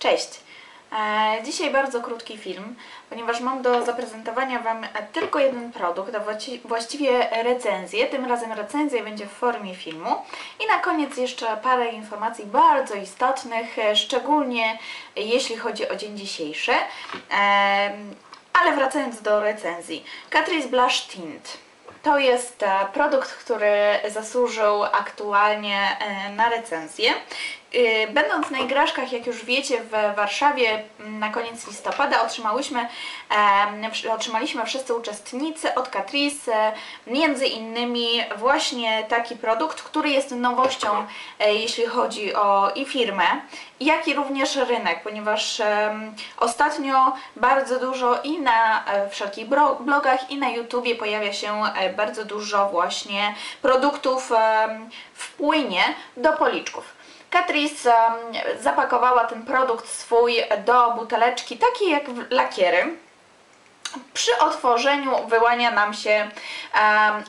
Cześć! E, Dzisiaj bardzo krótki film, ponieważ mam do zaprezentowania Wam tylko jeden produkt, a właściwie recenzję. Tym razem recenzja będzie w formie filmu. I na koniec jeszcze parę informacji bardzo istotnych, e, szczególnie jeśli chodzi o dzień dzisiejszy. Em, Ale wracając do recenzji. Catrice Blush Tint. To jest e, produkt, który zasłużył aktualnie e, na recenzję. Y, Będąc na igraszkach, jak już wiecie, w Warszawie na koniec listopada otrzymałyśmy, otrzymaliśmy wszyscy uczestnicy od Catrice między innymi właśnie taki produkt, który jest nowością, e, jeśli chodzi o i firmę, jak i również rynek, ponieważ ostatnio bardzo dużo i na e, wszelkich blogach i na YouTubie pojawia się e, bardzo dużo właśnie produktów w płynie do policzków. Catrice em, zapakowała ten produkt swój do buteleczki, takiej jak lakiery. Przy otworzeniu wyłania nam się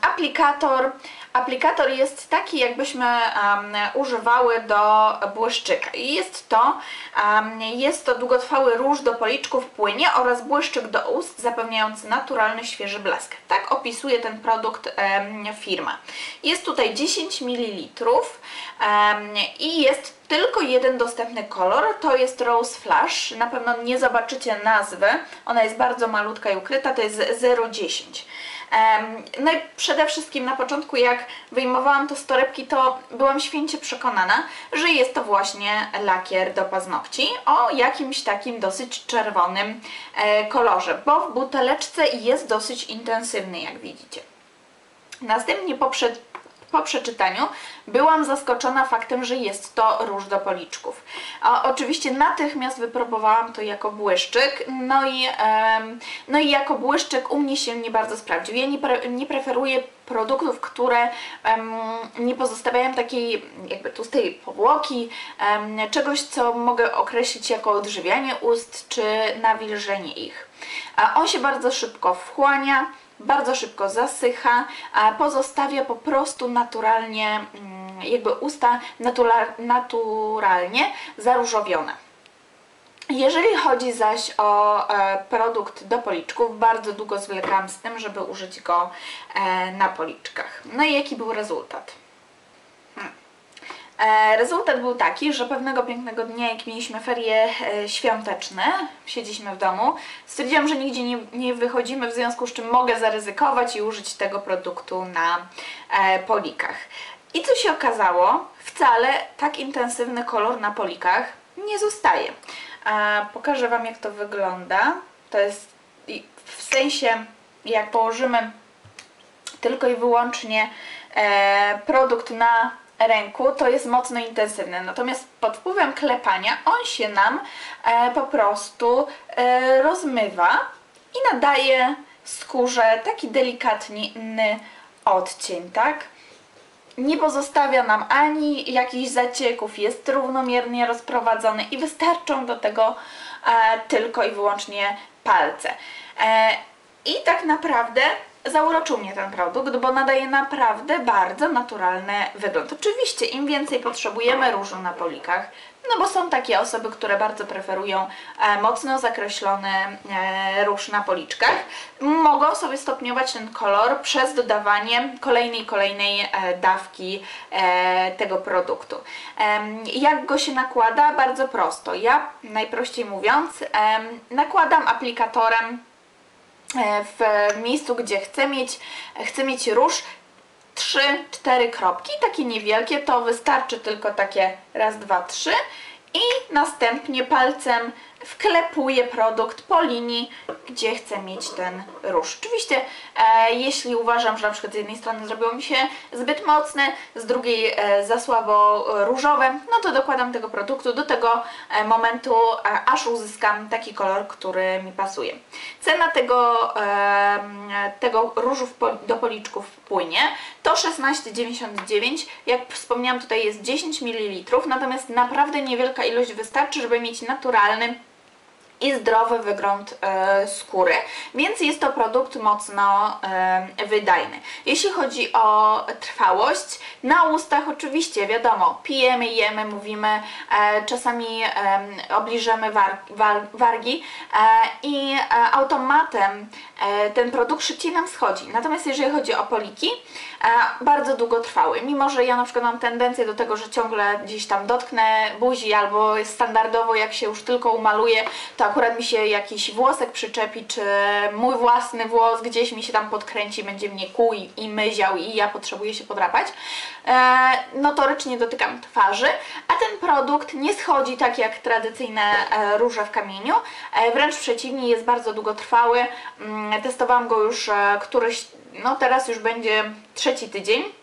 aplikator. Aplikator jest taki, jakbyśmy em, używały do błyszczyka. I jest to, em, jest to długotrwały róż do policzków płynie oraz błyszczyk do ust zapewniający naturalny, świeży blask. Tak opisuje ten produkt em, firma. Jest tutaj 10 ml i jest tylko jeden dostępny kolor, to jest Rose Flash. Na pewno nie zobaczycie nazwy, ona jest bardzo malutka i ukryta, to jest 010. No i przede wszystkim na początku jak wyjmowałam to z torebki, to byłam święcie przekonana, że jest to właśnie lakier do paznokci o jakimś takim dosyć czerwonym e, kolorze, bo w buteleczce jest dosyć intensywny, jak widzicie. Następnie po, prze, po przeczytaniu byłam zaskoczona faktem, że jest to róż do policzków. A, oczywiście natychmiast wypróbowałam to jako błyszczyk, no i, em, no i jako błyszczyk u mnie się nie bardzo sprawdził. Ja nie, pre, nie preferuję produktów, które em, nie pozostawiają takiej jakby tłustej powłoki, em, czegoś, co mogę określić jako odżywianie ust czy nawilżenie ich. A on się bardzo szybko wchłania, bardzo szybko zasycha, a pozostawia po prostu naturalnie, mm, jakby usta natura, naturalnie zaróżowione. Jeżeli chodzi zaś o e, produkt do policzków, bardzo długo zwlekałam z tym, żeby użyć go e, na policzkach. No i jaki był rezultat? E, Rezultat był taki, że pewnego pięknego dnia, jak mieliśmy ferie e, świąteczne, siedzieliśmy w domu, stwierdziłam, że nigdzie nie, nie wychodzimy, w związku z czym mogę zaryzykować i użyć tego produktu na e, polikach. I co się okazało? Wcale tak intensywny kolor na polikach nie zostaje. Pokażę Wam, jak to wygląda. To jest w sensie, jak położymy tylko i wyłącznie produkt na ręku, to jest mocno intensywny. Natomiast pod wpływem klepania on się nam e, po prostu e, rozmywa i nadaje skórze taki delikatny odcień, tak? nie pozostawia nam ani jakichś zacieków, jest równomiernie rozprowadzony i wystarczą do tego e, tylko i wyłącznie palce. E, I tak naprawdę zauroczył mnie ten produkt, bo nadaje naprawdę bardzo naturalny wygląd. Oczywiście im więcej potrzebujemy różu na polikach, no bo są takie osoby, które bardzo preferują e, mocno zakreślony e, róż na policzkach. Mogą sobie stopniować ten kolor przez dodawanie kolejnej, kolejnej e, dawki tego produktu. Jak go się nakłada? Bardzo prosto. Ja, najprościej mówiąc, nakładam aplikatorem w miejscu, gdzie chcę mieć, chcę mieć róż, 3-4 kropki, takie niewielkie, to wystarczy tylko takie raz, dwa, trzy i następnie palcem wklepuję produkt po linii, gdzie chcę mieć ten róż. Oczywiście, e, jeśli uważam, że na przykład z jednej strony zrobiło mi się zbyt mocne, z drugiej e, za słabo różowe, no to dokładam tego produktu do tego e, momentu, aż uzyskam taki kolor, który mi pasuje. Cena tego, e, tego różu do policzków płynie to 16,99. Jak wspomniałam, tutaj jest 10 ml, natomiast naprawdę niewielka ilość wystarczy, żeby mieć naturalny i zdrowy wygląd e, skóry, więc jest to produkt mocno e, wydajny. Jeśli chodzi o trwałość, na ustach oczywiście wiadomo, pijemy, jemy, mówimy, e, czasami obliżemy war, war, wargi i automatem ten produkt szybciej nam schodzi. Natomiast jeżeli chodzi o poliki, bardzo długo trwały. Mimo, że ja na przykład mam tendencję do tego, że ciągle gdzieś tam dotknę buzi albo standardowo jak się już tylko umaluję, to akurat mi się jakiś włosek przyczepi, czy mój własny włos gdzieś mi się tam podkręci, będzie mnie kłuł i, myział i ja potrzebuję się podrapać, e, notorycznie dotykam twarzy, a ten produkt nie schodzi tak jak tradycyjne e, róże w kamieniu, e, wręcz przeciwnie, jest bardzo długotrwały. Mm, testowałam go już któryś, no teraz już będzie trzeci tydzień.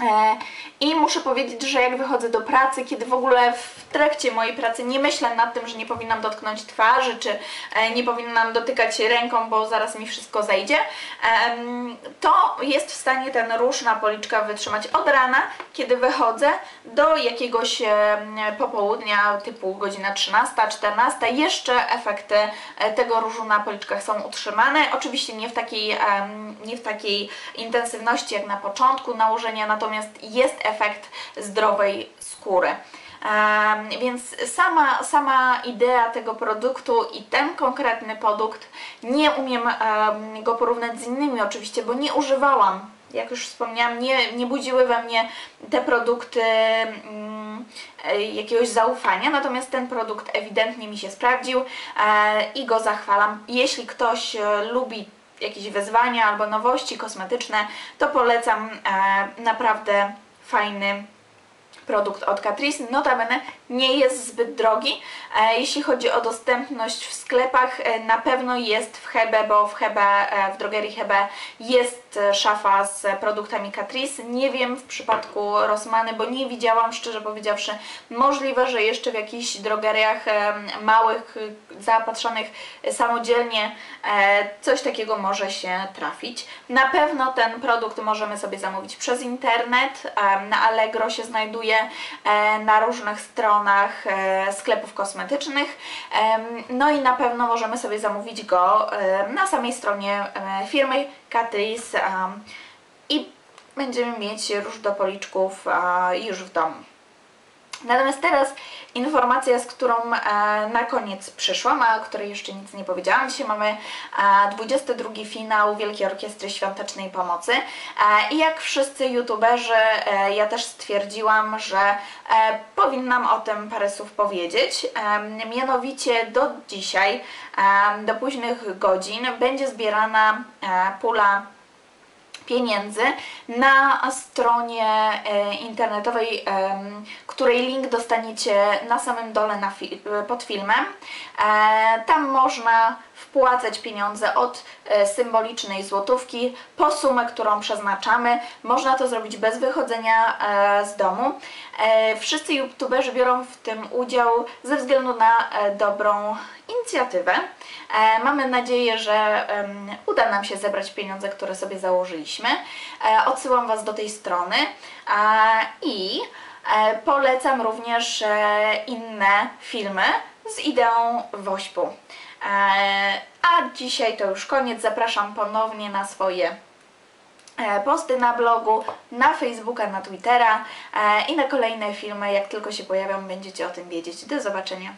E, I muszę powiedzieć, że jak wychodzę do pracy, kiedy w ogóle w trakcie mojej pracy nie myślę nad tym, że nie powinnam dotknąć twarzy, czy e, nie powinnam dotykać ręką, bo zaraz mi wszystko zejdzie, to jest w stanie ten róż na policzkach wytrzymać od rana, kiedy wychodzę do jakiegoś popołudnia, typu godzina 13-14. Jeszcze efekty e, tego różu na policzkach są utrzymane. Oczywiście nie w takiej, nie w takiej intensywności jak na początku nałożenia, natomiast jest efekt zdrowej skóry. Em, więc sama, sama idea tego produktu i ten konkretny produkt nie umiem em, go porównać z innymi oczywiście, bo nie używałam, jak już wspomniałam, nie, nie budziły we mnie te produkty mm, e, jakiegoś zaufania, natomiast ten produkt ewidentnie mi się sprawdził e, i go zachwalam. Jeśli ktoś e, lubi jakieś wyzwania albo nowości kosmetyczne, to polecam e, naprawdę fajny produkt od Catrice. Notabene nie jest zbyt drogi. E, jeśli chodzi o dostępność w sklepach, e, na pewno jest w Hebe, bo w Hebe, e, w drogerii Hebe jest szafa z produktami Catrice. Nie wiem w przypadku Rossmany, bo nie widziałam, szczerze powiedziawszy. Możliwe, że jeszcze w jakichś drogeriach małych, zaopatrzonych samodzielnie coś takiego może się trafić. Na pewno ten produkt możemy sobie zamówić przez internet. Na Allegro się znajduje, e, na różnych stronach e, sklepów kosmetycznych. No i na pewno możemy sobie zamówić go na samej stronie e, firmy Catrice i będziemy mieć róż do policzków już w domu. Natomiast teraz informacja, z którą e, na koniec przyszłam, a o której jeszcze nic nie powiedziałam. Dzisiaj mamy e, 22 finał Wielkiej Orkiestry Świątecznej Pomocy e, i jak wszyscy youtuberzy, e, ja też stwierdziłam, że e, powinnam o tym parę słów powiedzieć. E, mianowicie do dzisiaj, e, do późnych godzin będzie zbierana e, pula pieniędzy na stronie e, internetowej, której link dostaniecie na samym dole pod filmem. E, Tam można wpłacać pieniądze od e, symbolicznej złotówki po sumę, którą przeznaczamy. Można to zrobić bez wychodzenia e, z domu. E, Wszyscy youtuberzy biorą w tym udział ze względu na dobrą inicjatywę. Mamy nadzieję, że uda nam się zebrać pieniądze, które sobie założyliśmy. Odsyłam Was do tej strony i polecam również inne filmy z ideą wośpu. E, A dzisiaj to już koniec. Zapraszam ponownie na swoje e, posty na blogu, na Facebooka, na Twittera e, i na kolejne filmy. Jak tylko się pojawią, będziecie o tym wiedzieć. Do zobaczenia.